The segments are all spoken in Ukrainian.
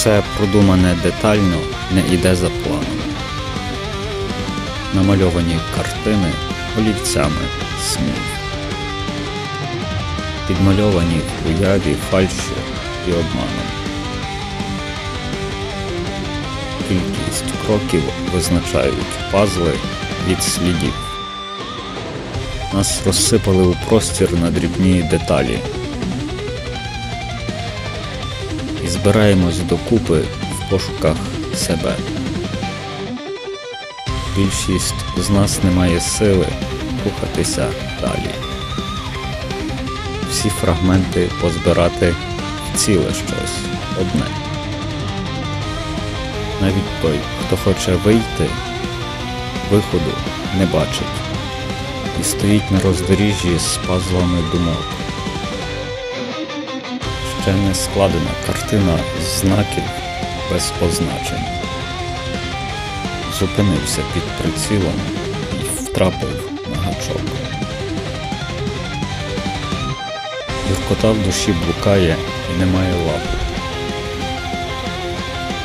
Все продумане детально не йде за планом. Намальовані картини олівцями снів. Підмальовані в уяві фальшю і обманом. Кількість кроків визначають пазли від слідів. Нас розсипали у простір на дрібні деталі. І збираємось докупи в пошуках себе. Більшість з нас не має сили рухатися далі. Всі фрагменти позбирати в ціле щось одне. Навіть той, хто хоче вийти, виходу не бачить і стоїть на роздоріжжі з пазлами думок. Ще не складена картина знаків без позначень. Зупинився під прицілом і втрапив на гачок. Гіркота в душі блукає і немає лапу.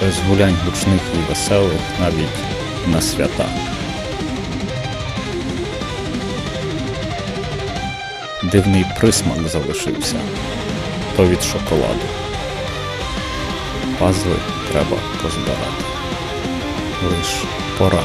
Без гулянь гучних і веселих навіть на свята. Дивний присмак залишився то від шоколаду. Пазли треба позбирати. Лиш пора.